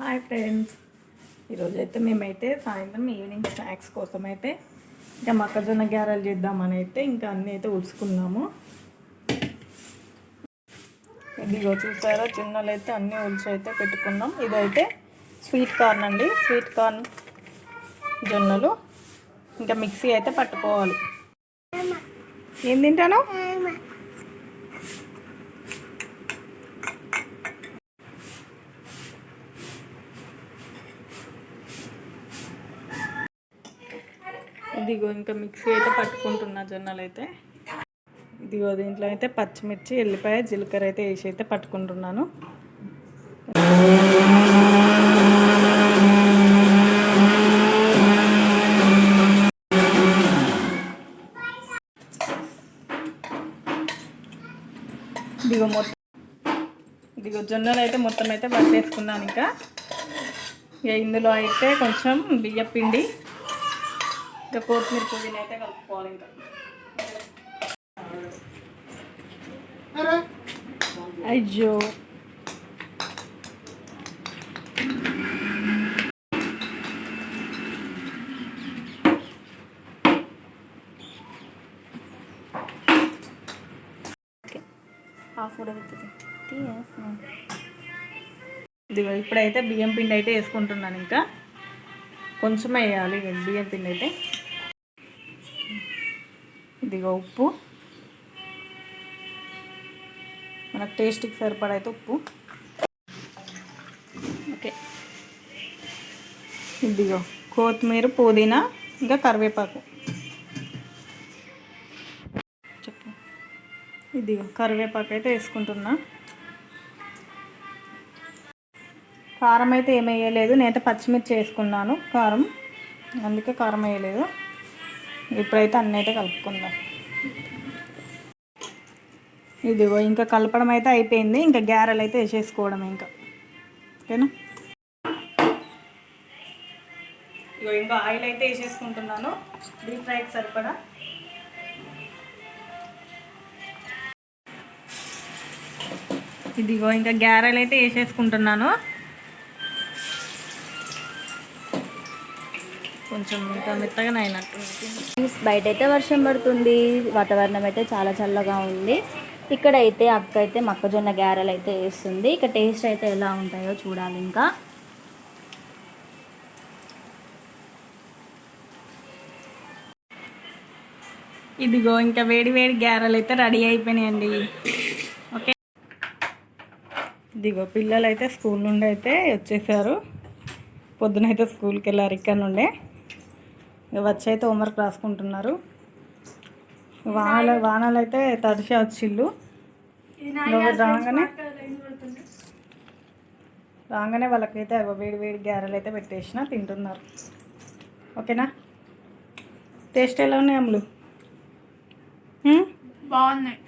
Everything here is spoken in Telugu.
Hi friends. ఈరోజు అయితే మేమైతే సాయంత్రం ఈవినింగ్ స్నాక్స్ కోసం అయితే ఇంకా మొక్కజొన్న గ్యారెలు చేద్దామని అయితే ఇంకా అన్నీ అయితే ఉడుచుకున్నాము. ఇదిగో చూసారా చిన్నలు అయితే అన్నీ ఉడిచి అయితే పెట్టుకున్నాం. ఇదైతే స్వీట్ కార్న్ అండి. స్వీట్ కార్న్ జొన్నలు. ఇంకా మిక్సీ అయితే పట్టుకోవాలి. ఏం తింటాను? ఇదిగో ఇంకా మిక్సీ అయితే పట్టుకుంటున్నా జొన్నలు అయితే ఇదిగో దీంట్లో అయితే పచ్చిమిర్చి ఎల్లిపాయ జీలకర్ర అయితే వేసి అయితే పట్టుకుంటున్నాను. ఇదిగో మొత్తం ఇదిగో జొన్నలు అయితే మొత్తం అయితే పట్టేసుకున్నాను ఇంకా. ఇక ఇందులో అయితే కొంచెం బియ్య పిండి ఇంకా కొత్తిమీర పుదీనా అయితే కలుపుకోవాలి ఇంకా. అయ్యో. ఇదిగో ఇప్పుడైతే బియ్యం పిండి అయితే వేసుకుంటున్నాను ఇంకా. కొంచెం వేయాలి బియ్యం పిండి అయితే. ఇదిగో ఉప్పు. మనకు టేస్ట్కి సరిపడైతే ఉప్పు. ఓకే. ఇదిగో కొత్తిమీర పుదీనా ఇంకా కరివేపాకు. చెప్పు. ఇదిగో కరివేపాకు అయితే వేసుకుంటున్నా. కారం అయితే ఏమి వేయలేదు. నేనైతే పచ్చిమిర్చి వేసుకున్నాను. కారం. అందుకే కారం వేయలేదు. ఇప్పుడైతే అన్నీ అయితే కలుపుకుందాం. ఇదిగో ఇంకా కలపడం అయితే అయిపోయింది. ఇంకా గ్యారెలు అయితే వేసేసుకోవడం ఇంకా. ఓకేనా? ఇగో ఇంకా ఆయిల్ అయితే వేసేసుకుంటున్నాను. డీప్ ఫ్రైకి సరిపడా. ఇదిగో ఇంకా గ్యారెలు అయితే వేసేసుకుంటున్నాను. కొంచెం ఇంకా మెత్తగానే అయినట్టు బయట అయితే వర్షం పడుతుంది. వాతావరణం అయితే చాలా చల్లగా ఉంది. ఇక్కడ అయితే అక్క అయితే మొక్కజొన్న గారెలు అయితే వేస్తుంది. ఇక టేస్ట్ అయితే ఎలా ఉంటాయో చూడాలి ఇంకా. ఇదిగో ఇంకా వేడి వేడి గ్యారెలు అయితే రెడీ అయిపోయినాయండి. ఓకే. ఇదిగో పిల్లలు అయితే స్కూల్ నుండి అయితే వచ్చేసారు. పొద్దునైతే స్కూల్కి వెళ్ళారు ఇక్కడ నుండే. వచ్చి అయితే హోంవర్క్ రాసుకుంటున్నారు. వానలు వానలు అయితే తడిసి వచ్చిళ్ళు రాగానే రాగానే వాళ్ళకైతే వేడి వేడి గ్యారెలు అయితే పెట్టేసిన తింటున్నారు. ఓకేనా? టేస్ట్ ఎలా ఉన్నాయి అమ్ములు? బాగున్నాయి.